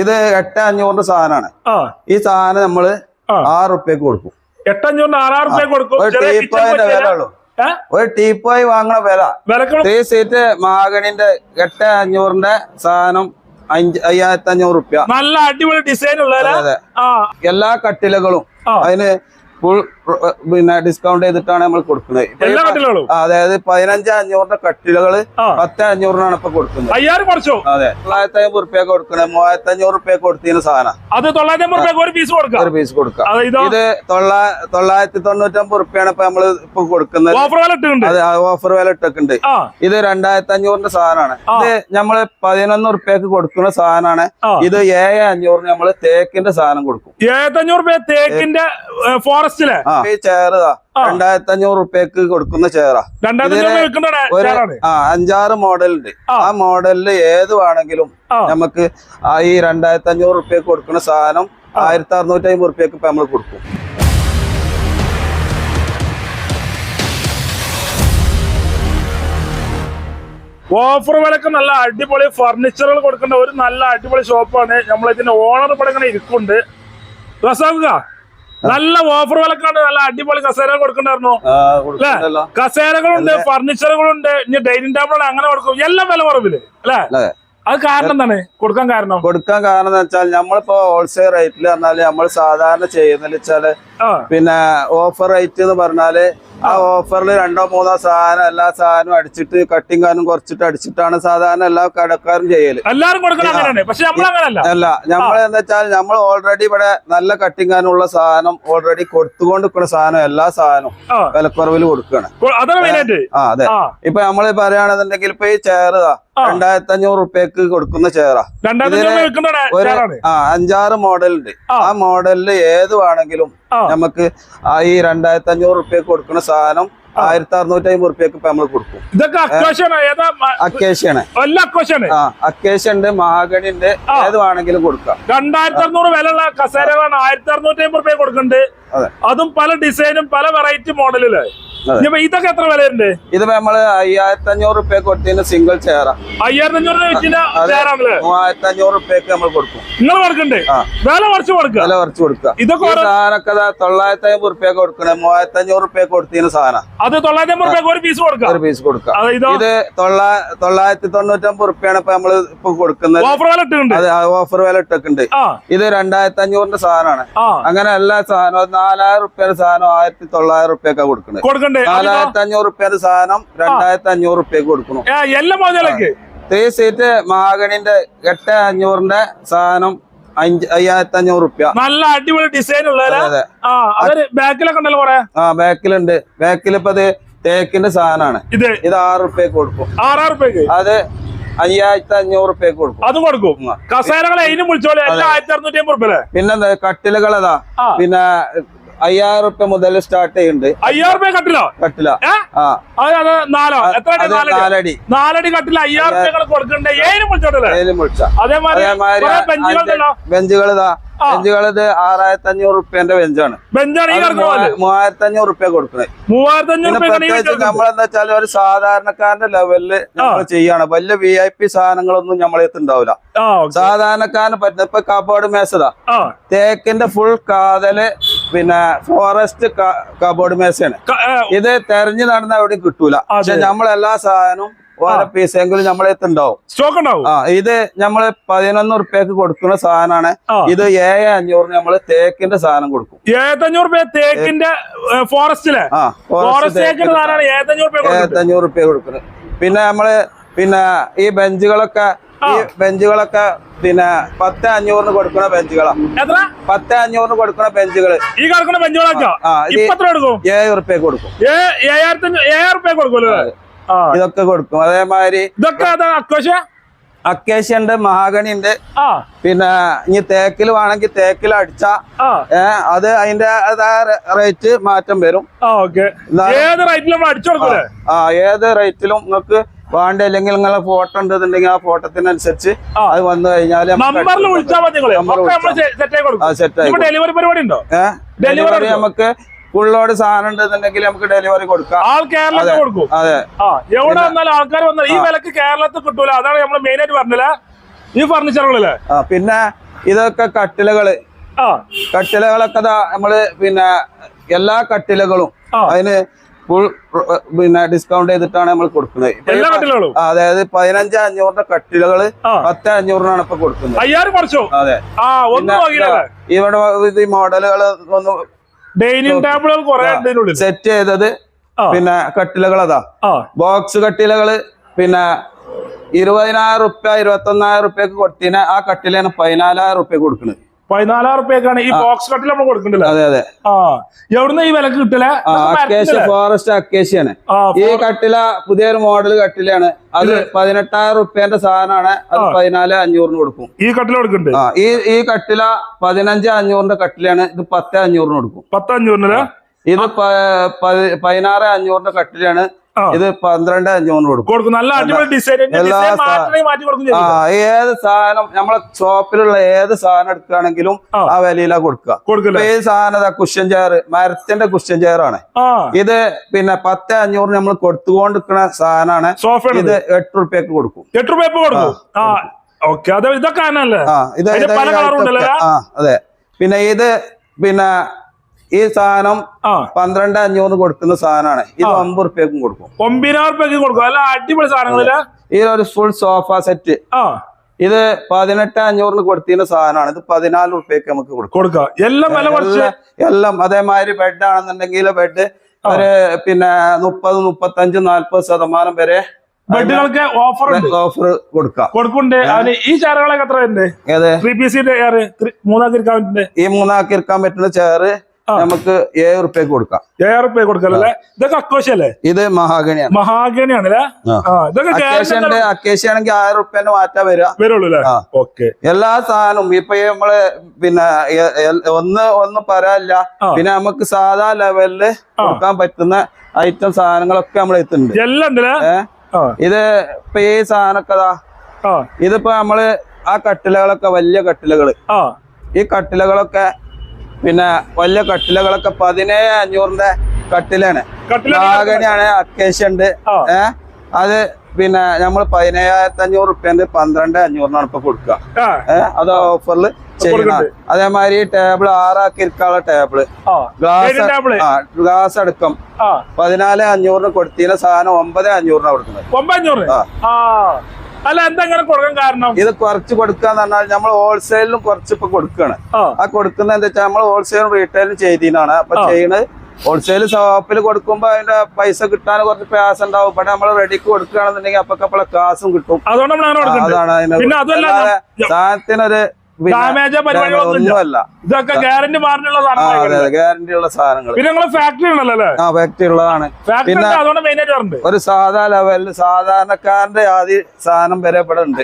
ഇത് എട്ട് അഞ്ഞൂറിന്റെ സാധനമാണ് ഈ സാധനം നമ്മൾ. ആറ് റുപ്യക്ക് കൊടുക്കും. എട്ടഞ്ഞൂറിന് ആറായിരം റുപ്യ കൊടുക്കും. ഒരു ടീപ്പോയിന്റെ വില ഉള്ളൂ. ഒരു ടീപ്പോയി വാങ്ങണ വില. ത്രീ സീറ്റ് മാഗണിന്റെ എട്ട് അഞ്ഞൂറിന്റെ സാധനം അഞ്ച് അയ്യായിരത്തി അഞ്ഞൂറ് റുപ്യ. നല്ല അടിപൊളി ഡിസൈൻ ഉള്ള എല്ലാ കട്ടിലുകളും. അതിന് ഫുൾ പിന്നെ ഡിസ്കൗണ്ട് ചെയ്തിട്ടാണ് നമ്മൾ കൊടുക്കുന്നത്. അതായത് പതിനഞ്ച് അഞ്ഞൂറിന്റെ കട്ടിലുകൾ? ആ പത്ത് അഞ്ഞൂറിനാണ് ഇപ്പൊ കൊടുക്കുന്നത്. അയ്യായിരം കുറച്ചു? അതെ. തൊള്ളായിരത്തി അമ്പത് റുപ്യ കൊടുക്കണേ. മൂവായിരത്തി അഞ്ഞൂറ് റുപ്യ കൊടുത്തിന് സാധനം. അത് തൊള്ളായിരത്തി അമ്പത് റുപ്യ ഒരു പീസ് കൊടുക്കാം. ഒരു പീസ് കൊടുക്കാം. ഇത് തൊള്ള തൊള്ളായിരത്തി തൊണ്ണൂറ്റമ്പത് റുപ്യാണ് ഇപ്പൊ നമ്മൾ ഇപ്പൊ കൊടുക്കുന്നത്. ഓഫർ അത് ഓഫർ വില ഇട്ടൊക്കെണ്ട് ഇത് രണ്ടായിരത്തി അഞ്ഞൂറിന്റെ സാധനമാണ് ഇത് നമ്മൾ പതിനൊന്ന് റുപ്യക്ക് കൊടുക്കുന്ന സാധനമാണ് ഇത് ഏഴ് അഞ്ഞൂറിന് നമ്മൾ തേക്കിന്റെ സാധനം കൊടുക്കും. ഏഴത്തഞ്ഞൂറ് റുപ്യ തേക്കിന്റെ ഫോറസ്റ്റിലെ ആ. ഈ. രണ്ടായിരത്തി അഞ്ഞൂറ് റുപ്യക്ക് കൊടുക്കുന്ന ചെയറാ ഒരു ആ അഞ്ചാറ് മോഡൽ ഉണ്ട് ആ. മോഡലിൽ ഏത് വേണമെങ്കിലും നമുക്ക് ആ ഈ രണ്ടായിരത്തി അഞ്ഞൂറ് റുപ്യക്ക് കൊടുക്കുന്ന സാധനം ആയിരത്തി അറുന്നൂറ്റി അമ്പത് റുപ്യക്ക് ഇപ്പൊ നമ്മൾ കൊടുക്കും. ഓഫർ വിലക്ക് നല്ല അടിപൊളി ഫർണിച്ചറുകൾ കൊടുക്കേണ്ട ഒരു നല്ല അടിപൊളി ഷോപ്പാണ് നമ്മൾ ഇതിന്റെ ഓണർ ഇവിടെ ഇങ്ങനെ ഇരിക്കുന്നുണ്ട്. റസാഖ നല്ല ഓഫർ വിലക്കാണ് നല്ല അടിപൊളി കസേരകൾ കൊടുക്കണ്ടായിരുന്നു. കസേരകളുണ്ട് ഫർണിച്ചറുകളുണ്ട് ഇനി ഡൈനിങ് ടേബിൾ അങ്ങനെ കൊടുക്കും. എല്ലാം വില കുറവിൽ. അല്ലേ? അതെ. കാരണം എന്താണ്? കൊടുക്കാൻ കാരണം? കൊടുക്കാൻ കാരണം എന്ന് വെച്ചാൽ നമ്മളിപ്പോ ഹോൾസെയിൽ റേറ്റിൽ പറഞ്ഞാൽ നമ്മൾ സാധാരണ ചെയ്യുന്നതെന്ന് വെച്ചാൽ പിന്നെ ഓഫർ റേറ്റ് എന്ന് പറഞ്ഞാൽ ആ ഓഫറിൽ രണ്ടോ മൂന്നോ സാധനം എല്ലാ സാധനവും അടിച്ചിട്ട് കട്ടിങ് കാനും കുറച്ചിട്ട് അടിച്ചിട്ടാണ് സാധാരണ എല്ലാ കടക്കാരും ചെയ്യൽ. അല്ല നമ്മൾ എന്താ വെച്ചാൽ നമ്മൾ ഓൾറെഡി ഇവിടെ നല്ല കട്ടിങ് കാനുള്ള സാധനം ഓൾറെഡി കൊടുത്തുകൊണ്ട് നിൽക്കുന്ന സാധനം എല്ലാ സാധനവും വിലക്കുറവിൽ കൊടുക്കുകയാണ് ആ അതെ. ഇപ്പൊ നമ്മൾ പറയുകയാണെന്നുണ്ടെങ്കിൽ ഇപ്പൊ ഈ ചെയർ ആ. രണ്ടായിരത്തി അഞ്ഞൂറ് റുപ്യക്ക് കൊടുക്കുന്ന ചെയറ ഒരു ആ അഞ്ചാറ് മോഡൽ ഉണ്ട്. ആ. മോഡലിൽ ഏത് വേണമെങ്കിലും നമുക്ക് ഈ രണ്ടായിരത്തി അഞ്ഞൂറ് റുപ്യക്ക് കൊടുക്കുന്ന സാധനം ആയിരത്തി അറുന്നൂറ്റി അമ്പത് റുപ്യക്ക് ഇപ്പൊ നമ്മൾ കൊടുക്കും. ഇതൊക്കെ അക്കേഷ്യാണ് അക്കേഷ്യ ഉണ്ട്. മഹാഗണി ഉണ്ട് ഏത് വേണമെങ്കിലും കൊടുക്കാം. രണ്ടായിരത്തി അറുന്നൂറ് വിലയുള്ള കസേരകളാണ് ആയിരത്തി അറുന്നൂറ്റി അമ്പത് റുപ്യ കൊടുക്കുന്നുണ്ട്. അതും. പല ഡിസൈനും പല വെറൈറ്റി മോഡലിൽ അതെ. ഇനിയിപ്പോ ഇതൊക്കെ എത്ര വിലയുണ്ട്? ഇത് നമ്മൾ അയ്യായിരത്തി അഞ്ഞൂറ് റുപ്യ കൊടുത്തതിന് സിംഗിൾ ചെയറ അയ്യായിരത്തി അഞ്ഞൂറ് മൂവായിരത്തി അഞ്ഞൂറ് റുപ്യക്ക് നമ്മൾ കൊടുക്കും. നിങ്ങൾ കൊടുക്കണ്ടേ? വില കുറച്ച് കൊടുക്കുക വില കുറച്ച് കൊടുക്കുക ഇതൊക്കെ സാധനമൊക്കെ തൊള്ളായിരത്തി അമ്പത് റുപ്യക്ക് കൊടുക്കണേ. മൂവായിരത്തി അഞ്ഞൂറ് റുപ്യക്ക് കൊടുത്തതിന് സാധനം. അത് തൊള്ളായിരത്തി അമ്പത് ഒരു പീസ് കൊടുക്കുക ഒരു പീസ് കൊടുക്കുക ഇത് തൊള്ളാ തൊള്ളായിരത്തി തൊണ്ണൂറ്റമ്പത് റുപ്യാണ് ഇപ്പൊ നമ്മൾ ഇപ്പൊ കൊടുക്കുന്നത്. ഓഫർ വില ഇട്ടുണ്ട് അത് ഓഫർ വില ഇട്ടൊക്കെ ഇത് രണ്ടായിരത്തി അഞ്ഞൂറിന്റെ സാധനമാണ് അങ്ങനെ എല്ലാ സാധനവും നാലായിരം റുപ്യയുടെ സാധനം ആയിരത്തി തൊള്ളായിരം റുപ്യൊക്കെ കൊടുക്കുന്നത് അത് നാലായിരത്തി അഞ്ഞൂറ് റുപ്യയുടെ സാധനം രണ്ടായിരത്തി അഞ്ഞൂറ് റുപ്യക്ക് കൊടുക്കണം എല്ലാ മോഡലൊക്കെ ത്രീ സീറ്റ് മാഗണിന്റെ എട്ട് അഞ്ഞൂറിന്റെ സാധനം അഞ്ച് അയ്യായിരത്തി അഞ്ഞൂറ് റുപ്യ. നല്ല അടിപൊളി ഡിസൈൻ ഉള്ള അതെ അതെ. ആ അതൊരു ബാക്കിലൊക്കെ ഉണ്ടല്ലോ കൊറേ ആ ബാക്കിലുണ്ട്. ബാക്കിൽ ഇപ്പൊ തേക്കിന്റെ സാധനമാണ്. ഇത്? ഇത് ആറ് റുപ്യക്ക് കൊടുക്കും. ആറായിരം റുപ്യക്ക്? അത് അയ്യായിരത്തി അഞ്ഞൂറ് റുപ്യക്ക് കൊടുക്കും. അത് കൊടുക്കും. കസേരകളെ അതിനും വിളിച്ചോളെ. ആയിരത്തി അറുന്നൂറ്റി അമ്പത് റുപ്യ പിന്നെന്താ കട്ടിലുകളതാ. പിന്നെ അയ്യായിരം റുപ്യ മുതൽ സ്റ്റാർട്ട് ചെയ്യുന്നുണ്ട് അയ്യായിരം റുപ്യ കട്ടിലോ? കട്ടിലോ. നാലോ? നാലടി? നാലടി. കട്ടില അയ്യായിരം ബെഞ്ചുകൾ കൊടുക്കണ്ടേ. അതേമാതിരി ബെഞ്ചുകൾ ഇതാ. ബെഞ്ചുകൾ ഇത് ആറായിരത്തി അഞ്ഞൂറ് റുപ്യന്റെ ബെഞ്ചാണ് മൂവായിരത്തി അഞ്ഞൂറ് റുപ്യ കൊടുക്കുന്നത് മൂവായിരത്തി പ്രത്യേകിച്ച് നമ്മളെന്താ വെച്ചാൽ ഒരു സാധാരണക്കാരന്റെ ലെവലിൽ നമ്മൾ ചെയ്യാണ്. വലിയ വി ഐ പി സാധനങ്ങളൊന്നും നമ്മളെ ഉണ്ടാവില്ല സാധാരണക്കാരന് പറ്റുന്ന ഇപ്പൊ കബോർഡ് മേശതാ തേക്കിന്റെ ഫുൾ കാതൽ പിന്നെ ഫോറസ്റ്റ് കബോർഡ് ഏ, ഇത് തെരഞ്ഞു നടന്ന അവിടെ കിട്ടൂല. പക്ഷെ നമ്മളെല്ലാ സാധനവും ഓരോ പീസെങ്കിലും നമ്മളെ ഉണ്ടാവും സ്റ്റോക്ക് ഉണ്ടാവും ആ ഇത് നമ്മൾ പതിനൊന്ന് റുപ്യക്ക് കൊടുക്കുന്ന സാധനമാണ്. ഇത് ഏഴ് അഞ്ഞൂറിന് നമ്മൾ തേക്കിന്റെ സാധനം കൊടുക്കും. ഏഴത്തഞ്ഞൂറ് രൂപ തേക്കിന്റെ ഫോറസ്റ്റിലെ ഏഴത്തഞ്ഞൂറ് രൂപ അഞ്ഞൂറ് കൊടുക്കുന്നത്. പിന്നെ നമ്മൾ പിന്നെ ഈ ബെഞ്ചുകളൊക്കെ ഈ ബെഞ്ചുകളൊക്കെ പിന്നെ പത്ത് അഞ്ഞൂറിന് കൊടുക്കുന്ന ബെഞ്ചുകളാ. എത്ര? പത്ത് അഞ്ഞൂറിന് കൊടുക്കുന്ന ബെഞ്ചുകൾ ഈ കിടക്കുന്ന ബെഞ്ചുകളൊക്കെ ഏഴ് റുപ്യ കൊടുക്കും. ഏഴായിരത്തി റുപ്യ കൊടുക്കുമല്ലോ ഇതൊക്കെ കൊടുക്കും. അതേമാതിരി ഇതൊക്കെ അക്വശ അക്കേഷ്യ ഉണ്ട് മഹാഗണി ഉണ്ട് പിന്നെ ഇനി തേക്കിൽ വേണമെങ്കിൽ തേക്കിൽ അടിച്ച ഏ ഏഹ് അത് അതിന്റെ റേറ്റ് മാറ്റം വരും. ഏത് റേറ്റിലും ആ ഏത് റേറ്റിലും നിങ്ങൾക്ക് വേണ്ട അല്ലെങ്കിൽ നിങ്ങളെ ഫോട്ടോ ഉണ്ടെന്നുണ്ടെങ്കിൽ ആ ഫോട്ടോത്തിനനുസരിച്ച്. അത് വന്നു കഴിഞ്ഞാൽ ഡെലിവറി പരിപാടി ഉണ്ടോ? ഡെലിവറി നമുക്ക് ഫുള്ളോട് സാധനം ഉണ്ടെന്നുണ്ടെങ്കിൽ നമുക്ക് ഡെലിവറി കൊടുക്കാം. ആൾ കേരളത്തിൽ കൊടുക്കും. അതെ. എവിടെ വന്നാലും ആൾക്കാർ വന്നാൽ ഈ വിലക്ക് കേരളത്തിൽ കിട്ടൂല. അതാണ് നമ്മൾ മെയിൻ ആയിട്ട് പറഞ്ഞില്ല? ഈ ഫർണിച്ചറുകളിൽ പിന്നെ ഇതൊക്കെ കട്ടിലകൾ. ആ. കട്ടിലകളൊക്കെ നമ്മൾ പിന്നെ എല്ലാ കട്ടിലകളും. അതിന് ഫുൾ പിന്നെ ഡിസ്കൗണ്ട് ചെയ്തിട്ടാണ് നമ്മൾ കൊടുക്കുന്നത്. അതായത് പതിനഞ്ച് അഞ്ഞൂറിന്റെ കട്ടിലകൾ ആ. പത്ത് അഞ്ഞൂറിനാണ് ഇപ്പൊ കൊടുക്കുന്നത്. അതെ. ഇവിടെ ഈ മോഡലുകൾ ഒന്ന് ഡൈനിങ് ടേബിളുകൾ സെറ്റ് ചെയ്തത് പിന്നെ കട്ടിലകൾ അതാ ബോക്സ് കട്ടിലകൾ പിന്നെ ഇരുപതിനായിരം റുപ്യ ഇരുപത്തി ഒന്നായിരം റുപ്യക്ക് കൊടുത്തിന് ആ കട്ടിലാണ് പതിനാലായിരം റുപ്യ കൊടുക്കുന്നത് പതിനാലായിരം റുപ്യക്കാണ് ഈ ബോക്സ് കട്ടിൽ നമ്മൾ കൊടുക്കണ്ടല്ലേ? അതെ അതെ. ആ. എവിടുന്ന ഈ വിലക്ക് കിട്ടില്ല അക്കേഷ്യ ഫോറസ്റ്റ് അക്കേഷ്യാണ്. ഈ കട്ടില പുതിയൊരു മോഡൽ കട്ടിലാണ്. അത് പതിനെട്ടായിരം റുപ്യന്റെ സാധനമാണ്. അത് പതിനാല് അഞ്ഞൂറിന് കൊടുക്കും. ഈ കട്ടില കൊടുക്കുന്നുണ്ട് ആ ഈ ഈ കട്ടില പതിനഞ്ച് അഞ്ഞൂറിന്റെ കട്ടിലാണ്. ഇത് പത്ത് അഞ്ഞൂറിന് കൊടുക്കും. പത്ത് അഞ്ഞൂറിന് ഇത് പതിനാറ് അഞ്ഞൂറിന്റെ കട്ടിലാണ്. ഇത് പന്ത്രണ്ട് അഞ്ഞൂറിന് കൊടുക്കും. കൊടുക്കും. നല്ല അടിപൊളി ഡിസൈൻ എല്ലാ ഏത് സാധനം നമ്മളെ ഷോപ്പിലുള്ള ഏത് സാധനം എടുക്കുകയാണെങ്കിലും ആ. വിലയിലാ കൊടുക്കുക. ഈ സാധനം കുഷ്യൻ ചെയർ മരത്തിന്റെ കുഷ്യൻ ചെയർ ആണ്. ഇത് പിന്നെ പത്ത് അഞ്ഞൂറ് നമ്മൾ കൊടുത്തുകൊണ്ടിരിക്കുന്ന സാധനമാണ്. ഇത്. എട്ട് റുപ്യക്ക് കൊടുക്കും. എട്ട് റുപ്യക്ക് കൊടുക്കും? ആ ഓക്കെ. അത് ഇതൊക്കെ അതെ. പിന്നെ ഇത് പിന്നെ ഈ സാധനം പന്ത്രണ്ട് അഞ്ഞൂറ് കൊടുക്കുന്ന സാധനമാണ്. ഇത് ഒമ്പത് റുപ്യക്കും കൊടുക്കും. ഒമ്പതിനായിരം റുപ്യക്ക് കൊടുക്കും. അല്ല അടിപൊളി സാധനങ്ങളില്ല ഒരു ഫുൾ സോഫ സെറ്റ് ഇത് പതിനെട്ട് അഞ്ഞൂറിന് കൊടുത്തിരുന്ന സാധനമാണ്. ഇത് പതിനാല് റുപ്യക്ക് നമുക്ക് കൊടുക്കും. കൊടുക്കാം. എല്ലാം എല്ലാം- അതേമാതിരി ബെഡ് ആണെന്നുണ്ടെങ്കിൽ ബെഡ് ഒരു പിന്നെ മുപ്പത് മുപ്പത്തഞ്ച് നാല്പത് ശതമാനം വരെ ബെഡുകൾക്ക് ഓഫർ ഓഫർ കൊടുക്കാം. കൊടുക്കുന്നുണ്ട് അതിന് ഈ ചേറുകളൊക്കെ എത്ര ഉണ്ട് ത്രീ പി സിന്റെ മൂന്നാക്കി ഇരിക്കാൻ പറ്റുന്നത് ഈ മൂന്നാക്കി ഇരിക്കാൻ പറ്റുന്ന ചെയറ് ആ. നമുക്ക് ഏഴ് റുപ്യ കൊടുക്കാം. ഏഴ് റുപ്യ കൊടുക്കല്ലേ ഇതൊക്കെ അക്കോശല്ലേ? ഇത് മഹാഗണിയാണ്. ആ. ഇതൊക്കെ അക്കേഷ്യ ആണെങ്കിൽ ആയിരം റുപ്യ മാറ്റാൻ വരിക. വരുള്ളൂ അല്ലേ. ഓക്കെ. എല്ലാ സാധനവും ഇപ്പൊ നമ്മൾ പിന്നെ ഒന്ന് ഒന്ന് പറയാനില്ല പിന്നെ നമുക്ക് സാധാ ലെവലിൽ കൊടുക്കാൻ പറ്റുന്ന ഐറ്റം സാധനങ്ങളൊക്കെ നമ്മൾ എത്തുന്നുണ്ട് എല്ലാം ഇത് ഇപ്പൊ ഈ സാധനമൊക്കെ ഇതിപ്പോ നമ്മൾ ആ കട്ടിലകളൊക്കെ വലിയ കട്ടിലകൾ. ഈ കട്ടിലകളൊക്കെ പിന്നെ വലിയ കട്ടിലകളൊക്കെ പതിനേഴ് അഞ്ഞൂറിന്റെ കട്ടിലാണ്. കട്ടില നാഗണിയാണ് അക്കേഷ്യ ഉണ്ട്. ഏഹ് അത് പിന്നെ നമ്മൾ പതിനേഴായിരത്തി അഞ്ഞൂറ് റുപ്യന്റെ പന്ത്രണ്ട് അഞ്ഞൂറിനാണ് ഇപ്പൊ കൊടുക്കുക ഏഹ് അത് ഓഫറിൽ ചെയ്യണം. അതേമാതിരി ടേബിൾ ആറാക്കി ഇരിക്കാനുള്ള ടേബിൾ ഗ്ലാസ് ഗ്ലാസ് അടക്കം. പതിനാല് അഞ്ഞൂറിന് കൊടുത്തിരുന്ന സാധനം ഒമ്പത് അഞ്ഞൂറിനാണ് കൊടുക്കുന്നത്. അല്ല എന്തെങ്കിലും കൊടുക്കാൻ കാരണം? ഇത് കുറച്ച് കൊടുക്കാന്ന് പറഞ്ഞാൽ നമ്മൾ ഹോൾസെയിലും കുറച്ച് ഇപ്പൊ കൊടുക്കാണ്. ആ. കൊടുക്കുന്ന കൊടുക്കുന്നത് എന്താ വെച്ചാൽ നമ്മൾ ഹോൾസെയിലും റീറ്റെയിലും ചെയ്തിനാണ് അപ്പൊ. ചെയ്യണത് ഹോൾസെയിൽ ഷോപ്പിൽ കൊടുക്കുമ്പോ അതിന്റെ പൈസ കിട്ടാൻ കുറച്ച് പ്രയാസം ഉണ്ടാവും. ഇവിടെ നമ്മൾ റെഡിക്ക് കൊടുക്കുകയാണെന്നുണ്ടെങ്കിൽ അപ്പൊ കാസും കിട്ടും. അതാണ് അതിന് സാധനത്തിനൊരു ഡാമേജോ ഇതൊക്കെ ഗ്യാരണ്ടി ഗ്യാരണ്ടി ഉള്ള സാധനങ്ങൾ പിന്നെ നിങ്ങൾ ഫാക്ടറി ഉണ്ടല്ലോ ആ ഫാക്ടറി ഉള്ളതാണ്. പിന്നെ- അതുകൊണ്ട് മെയിൻ ആയിട്ട് ഒരു സാധാ ലെവലിൽ സാധാരണക്കാരന്റെ ആദ്യ സാധനം വരെ ഇവിടെ ഉണ്ട്.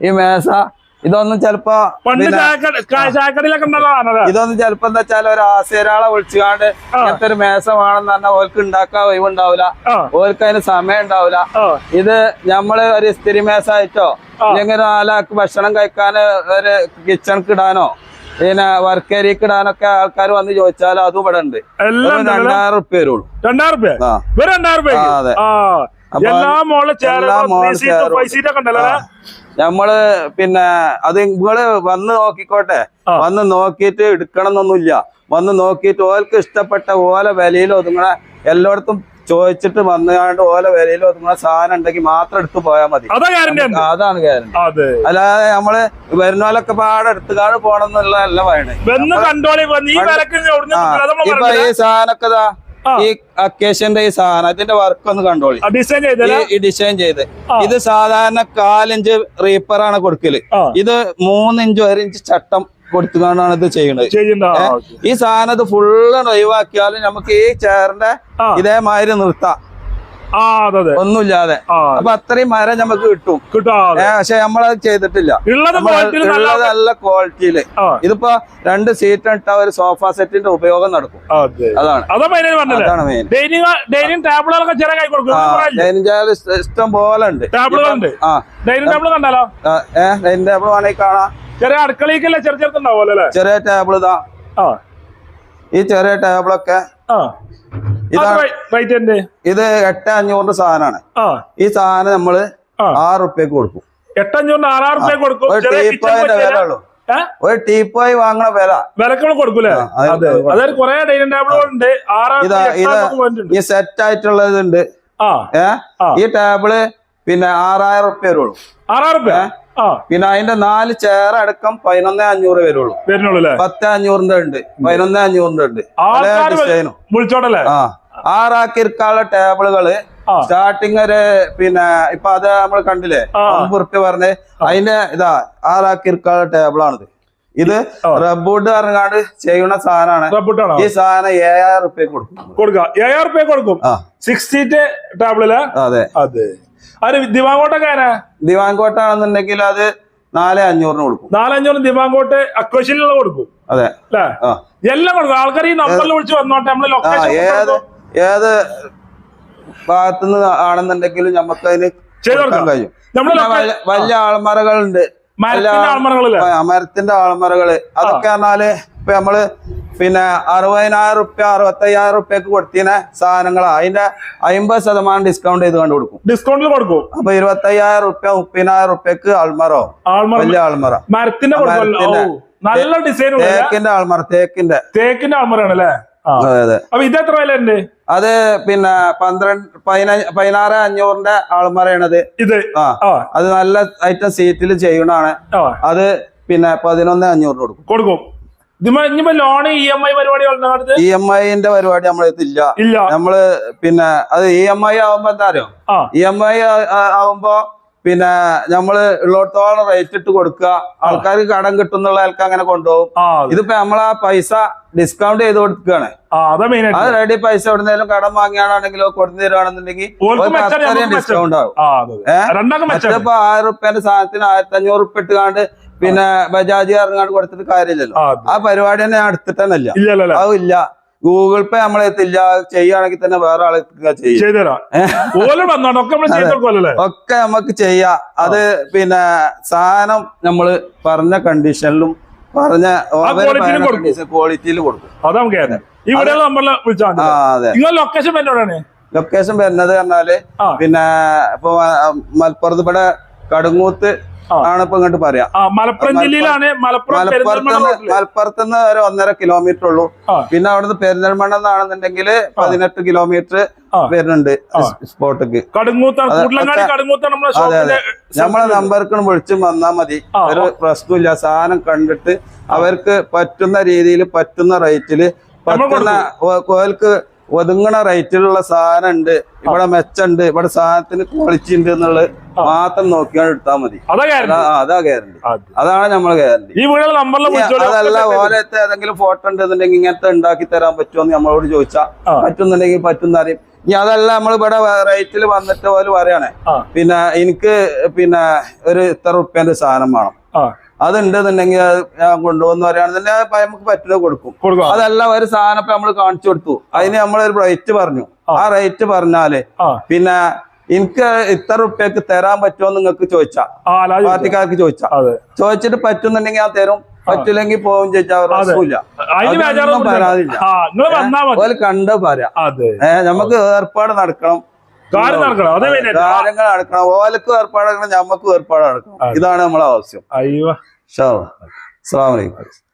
ഈ മേശ ഇതൊന്നും ചെലപ്പോ ഇതൊന്നും ചെലപ്പോ എന്താ വെച്ചാൽ ഒരു ആസേരാളെ വിളിച്ചുകാണ്ട് ഇങ്ങനത്തെ ഒരു മേശമാണെന്ന് പറഞ്ഞാൽ ഓർക്ക് ഉണ്ടാക്കാൻ ഒഴിവുണ്ടാവില്ല ഓർക്ക് അതിന് സമയം ഉണ്ടാവില്ല ഇത് നമ്മൾ ഒരു ഇസ്തിരി മേശായിട്ടോ ഇല്ലെങ്കിൽ നാലാൾക്ക് ഭക്ഷണം കഴിക്കാൻ ഒരു കിച്ചണിക്ക് ഇടാനോ പിന്നെ വർക്കേരിക്ക് ഇടാനൊക്കെ ആൾക്കാർ വന്ന് ചോദിച്ചാൽ അതും ഇവിടെ ഉണ്ട്. രണ്ടായിരം റുപ്യ വരുള്ളൂ. രണ്ടായിരം റുപ്യ അതെ. എല്ലാ. നമ്മൾ പിന്നെ അത് നിങ്ങൾ വന്ന് നോക്കിക്കോട്ടെ. വന്ന് നോക്കിയിട്ട് എടുക്കണം എന്നൊന്നുമില്ല വന്ന് നോക്കിയിട്ട് ഓൽക്ക് ഇഷ്ടപ്പെട്ട ഓല വിലയിൽ ഒതുങ്ങളെ എല്ലായിടത്തും ചോദിച്ചിട്ട് വന്നുകൊണ്ട് ഓല വിലയിൽ ഒതുങ്ങണ സാധനം ഉണ്ടെങ്കിൽ മാത്രം എടുത്ത് പോയാൽ മതി. അതാണ് ഗ്യാരണ്ടി അല്ലാതെ നമ്മൾ വരുന്നോലൊക്കെ പാടെ എടുത്തുകാട് പോണെന്നുള്ളതല്ല വേണേ പറയണേ? ഇപ്പൊ ഈ സാധനമൊക്കെ. ഈ അക്കേഷ്യന്റെ ഈ സാധനം അതിന്റെ വർക്ക് ഒന്ന് കണ്ടോളി. ഡിസൈൻ ഡിസൈൻ ചെയ്ത്. ഇത് സാധാരണ കാലിഞ്ച് റീപ്പറാണ് കൊടുക്കൽ. ഇത് മൂന്നിഞ്ച് ഒരു ഇഞ്ച് ചട്ടം കൊടുത്തുകൊണ്ടാണ് ഇത് ചെയ്യുന്നത്. ഈ സാധനം ഇത് ഫുള്ള് ഒഴിവാക്കിയാലും നമുക്ക് ഈ ചെയറിന്റെ ആ. ഇതേമാതിരി നിർത്താം. ഒന്നുമില്ലാതെ. അപ്പൊ അത്രയും മരം നമുക്ക് കിട്ടും. പക്ഷെ നമ്മളത് ചെയ്തിട്ടില്ല. നല്ല ക്വാളിറ്റിയിൽ ഇതിപ്പോ രണ്ട് സീറ്റ് ഇട്ട ഒരു സോഫ സെറ്റിന്റെ ഉപയോഗം നടക്കും. അതെ. അതാണ്. അതാണ് മെയിൻ ഡൈനിങ് ടേബിൾ ഇഷ്ടം പോലെ ഉണ്ട്. ആ. ഡൈനിങ് ടേബിൾ കണ്ടാലോ? ആ, ഏ ഡൈനിങ് ടേബിൾ വേണമെങ്കിൽ കാണാം. ചെറിയ അടുക്കളയ്ക്കല്ലേ ചെറിയ ചെറുത്തുണ്ടാവും ചെറിയ ടേബിൾ ഇതാ. ഈ ചെറിയ ടേബിളൊക്കെ ഇത് എട്ട് അഞ്ഞൂറിന്റെ സാധനമാണ്. ഈ സാധനം നമ്മൾ ആറ് റുപ്യക്ക് കൊടുക്കും. എട്ടഞ്ഞൂറിന് റുപ്യ കൊടുക്കും. ഒരു ടീപ്പോയിന്റെ kitchen വില set ഉള്ളൂ ഒരു ടീപ്പോയി വാങ്ങണ വില. കൊടുക്കൂലേ. അതായത് കുറെ ഡൈനിങ് ടേബിളുകളുണ്ട് ആറായിരം പോയിന്റ് ഈ സെറ്റ് ആയിട്ടുള്ളതുണ്ട് ആ. ഈ ടേബിൾ പിന്നെ ആറായിരം റുപ്യ വരുള്ളൂ ആറായിരം റുപ്യ പിന്നെ അതിന്റെ നാല് ചെയർ അടക്കം പതിനൊന്നേ അഞ്ഞൂറ് വരുള്ളൂ. വരുന്നുള്ളൂ പത്ത് അഞ്ഞൂറിന്റെ ഉണ്ട്. പതിനൊന്നേ അഞ്ഞൂറിന്റെ ഉണ്ട്. ഡിസൈനും വിളിച്ചോട്ടല്ലേ ആ. ആറാക്കിരിക്കാനുള്ള ടേബിളുകൾ. സ്റ്റാർട്ടിങ് ഒരു പിന്നെ ഇപ്പൊ അത് നമ്മൾ കണ്ടില്ലേ? പുറത്ത് അമ്പത് റുപ്യ പറഞ്ഞ് അതിന്റെ ഇതാ ആറാക്കിരിക്കാനുള്ള ടേബിളാണിത്. ഇത്. റബ്ബൂട്ട് പറഞ്ഞാണ്ട് ചെയ്യുന്ന സാധനമാണ്. ഈ സാധനം ഏഴായിരം റുപ്യ കൊടുക്കും. കൊടുക്കാം. ഏഴായിരം റുപ്യ കൊടുക്കും. സിക്സ് സീറ്റ് ടേബിളിൽ അതെ. അതെ. അത് ദിവാങ്കോട്ടൊക്കെ ദിവാങ്കോട്ട ആണെന്നുണ്ടെങ്കിൽ അത് നാല് അഞ്ഞൂറിന് കൊടുക്കും. നാലഞ്ഞൂറ് ദിവാങ്കോട്ട് അക്വശനിലുള്ള കൊടുക്കും. അതെ. അല്ലേ? എല്ലാം കൊടുക്കും. ആൾക്കാർ ഈ നമ്പറിൽ വിളിച്ച് വന്നോട്ടെ. നമ്മൾ ലൊക്കേഷൻ ഏത് ഏത് ഭാഗത്തുനിന്ന് ആണെന്നുണ്ടെങ്കിലും നമുക്ക് അതിന് കഴിയും. വലിയ- ആൾമറകളുണ്ട് മരത്തിന്റെ ആൾമറകൾ അതൊക്കെ പറഞ്ഞാൽ ഇപ്പൊ നമ്മൾ പിന്നെ അറുപതിനായിരം റുപ്യ അറുപത്തയ്യായിരം റുപ്യക്ക് കൊടുത്തിന് സാധനങ്ങളാ. അതിന്റെ അമ്പത് ശതമാനം ഡിസ്കൗണ്ട് ചെയ്ത് കണ്ടു കൊടുക്കും ഡിസ്കൗണ്ടിൽ കൊടുക്കും. അപ്പൊ ഇരുപത്തയ്യായിരം റുപ്യ മുപ്പതിനായിരം റുപ്യക്ക് ആൾമറോ. വലിയ ആൾമറ. മരത്തിന്റെ നല്ല ഡിസൈൻ തേക്കിന്റെ ആൾമറ തേക്കിന്റെ. തേക്കിന്റെ ആൾമറാണ് അല്ലേ? അതെ അതെ. അപ്പൊ ഇത് എത്ര വില ഉണ്ട്? അത് പിന്നെ പന്ത്രണ്ട് പതിനഞ്ച് പതിനാറ് അഞ്ഞൂറിന്റെ ആൾമറയാണത്. ഇത്? ആ. അത് നല്ല ഐറ്റം സീറ്റിൽ ചെയ്യണാണ് അത് പിന്നെ പതിനൊന്ന് അഞ്ഞൂറിന് കൊടുക്കും. കൊടുക്കും. ലോൺ ഇ എം ഐ പരിപാടികളുടെ അടുത്ത് ഇ എം ഐന്റെ പരിപാടി നമ്മളെത്തില്ല ഇല്ല. നമ്മൾ പിന്നെ അത് ഇ എം ഐ ആവുമ്പോ എന്താ ഇ എം ഐ ആവുമ്പോ പിന്നെ നമ്മൾ ഉള്ളിടത്തോളം റേറ്റ് ഇട്ട് കൊടുക്കുക. ആൾക്കാർക്ക് കടം കിട്ടുന്നുള്ള ആൾക്കാർ അങ്ങനെ കൊണ്ടുപോകും. ഇതിപ്പോ നമ്മളാ പൈസ ഡിസ്കൗണ്ട് ചെയ്ത് കൊടുക്കുകയാണ് അതാ റെഡി പൈസ എവിടുന്നേലും കടം വാങ്ങിയാണെങ്കിലോ കൊടുത്തു തരുവാണെന്നുണ്ടെങ്കിൽ. ഡിസ്കൗണ്ട് ആവും. ഏഹ് മറ്റിപ്പോ ആയിരം റുപ്യന്റെ സാധനത്തിന് ആയിരത്തി അഞ്ഞൂറ് റുപ്യ ഇട്ടുകാണ്ട് പിന്നെ ബജാജ് ഇറങ്ങാണ്ട് കൊടുത്തിട്ട് കാര്യമില്ലല്ലോ. ആ പരിപാടി തന്നെ ഞാൻ എടുത്തിട്ട് ഇല്ല. ഇല്ലല്ലോ അല്ലേ അതില്ല ഗൂഗിൾ പേ നമ്മളെത്തില്ല ചെയ്യുകയാണെങ്കിൽ തന്നെ വേറെ ആളെ ചെയ്യും. ഒക്കെ നമുക്ക് ചെയ്യാം. അത് പിന്നെ സാധനം നമ്മൾ പറഞ്ഞ കണ്ടീഷനിലും പറഞ്ഞ. ക്വാളിറ്റിയിൽ കൊടുക്കും. ഇവിടെ വിളിച്ചാൽ ലൊക്കേഷൻ എന്നോടാണ് ലൊക്കേഷൻ വരുന്നത് പറഞ്ഞാൽ പിന്നെ ഇപ്പൊ മലപ്പുറത്ത് ഇവിടെ കടുങ്ങൂത്ത്. ആണ് ഇപ്പൊ ഇങ്ങോട്ട് പറയാ. മലപ്പുറം ജില്ലയിലാണ് മലപ്പുറം മലപ്പുറത്ത് മലപ്പുറത്ത് നിന്ന് ഒരു ഒന്നര കിലോമീറ്റർ ഉള്ളൂ. പിന്നെ അവിടുന്ന് പെരിന്തൽമണ്ണ എന്നാണെന്നുണ്ടെങ്കിൽ പതിനെട്ട് കിലോമീറ്റർ. വരുന്നുണ്ട്. സ്പോട്ടിക്ക്. നമ്മളെ അതെ, അതെ. നമ്മളെ നമ്പർക്ക് വിളിച്ചും വന്നാൽ മതി. ഒരു പ്രശ്നമില്ല സാധനം കണ്ടിട്ട് അവർക്ക് പറ്റുന്ന രീതിയിൽ പറ്റുന്ന റേറ്റിൽ പറ്റുന്ന ഓൽക്ക് ഒതുങ്ങണ റേറ്റിലുള്ള സാധനം ഉണ്ട് ഇവിടെ മെച്ചുണ്ട് ഇവിടെ സാധനത്തിന് ക്വാളിറ്റി ഉണ്ട് എന്നുള്ളത് മാത്രം നോക്കിയാണ് എടുത്താൽ മതി. അതാ ഗ്യാരണ്ടി അതാണ് നമ്മളെ ഗ്യാരണ്ടി അതല്ല ഓലത്തെ ഏതെങ്കിലും ഫോട്ടോ ഉണ്ടെന്നുണ്ടെങ്കിൽ ഇങ്ങനത്തെ ഉണ്ടാക്കി തരാൻ പറ്റുമോ എന്ന് നമ്മളോട് ചോദിച്ചാ. പറ്റുന്നുണ്ടെങ്കിൽ പറ്റുന്ന അറിയും. ഇനി അതല്ല നമ്മൾ ഇവിടെ റേറ്റിൽ വന്നിട്ട് പോലെ പറയണേ. പിന്നെ എനിക്ക് പിന്നെ ഒരു ഇത്ര റുപ്യന്റെ സാധനം വേണം. അതുണ്ടെന്നുണ്ടെങ്കിൽ അത് ഞാൻ കൊണ്ടുവന്ന് പറയുകയാണെന്നുണ്ടെങ്കിൽ നമുക്ക് പറ്റില്ല കൊടുക്കും. അതല്ല ഒരു സാധനം ഇപ്പൊ നമ്മൾ കാണിച്ചു കൊടുത്തു. അതിന് നമ്മളൊരു റേറ്റ് പറഞ്ഞു. ആ. റേറ്റ് പറഞ്ഞാൽ പിന്നെ എനിക്ക് ഇത്ര റുപ്യക്ക് തരാൻ പറ്റുമോ നിങ്ങൾക്ക് ചോദിച്ചാ. പാർട്ടിക്കാർക്ക് ചോദിച്ചാ. ചോദിച്ചിട്ട് പറ്റുന്നുണ്ടെങ്കിൽ ഞാൻ തരും. പറ്റില്ലെങ്കിൽ പോകും ചോദിച്ചാൽ കണ്ട് പറയാം. അതെ. ഏഹ് നമുക്ക് ഏർപ്പാട് നടക്കണം. കാര്യങ്ങൾ നടക്കണം. ഓലക്ക് ഏർപ്പാട് നടക്കണം നമുക്ക് ഏർപ്പാട് നടക്കണം. ഇതാണ് നമ്മളെ ആവശ്യം. അയ്യോ. അസ്സാം വലൈക്കും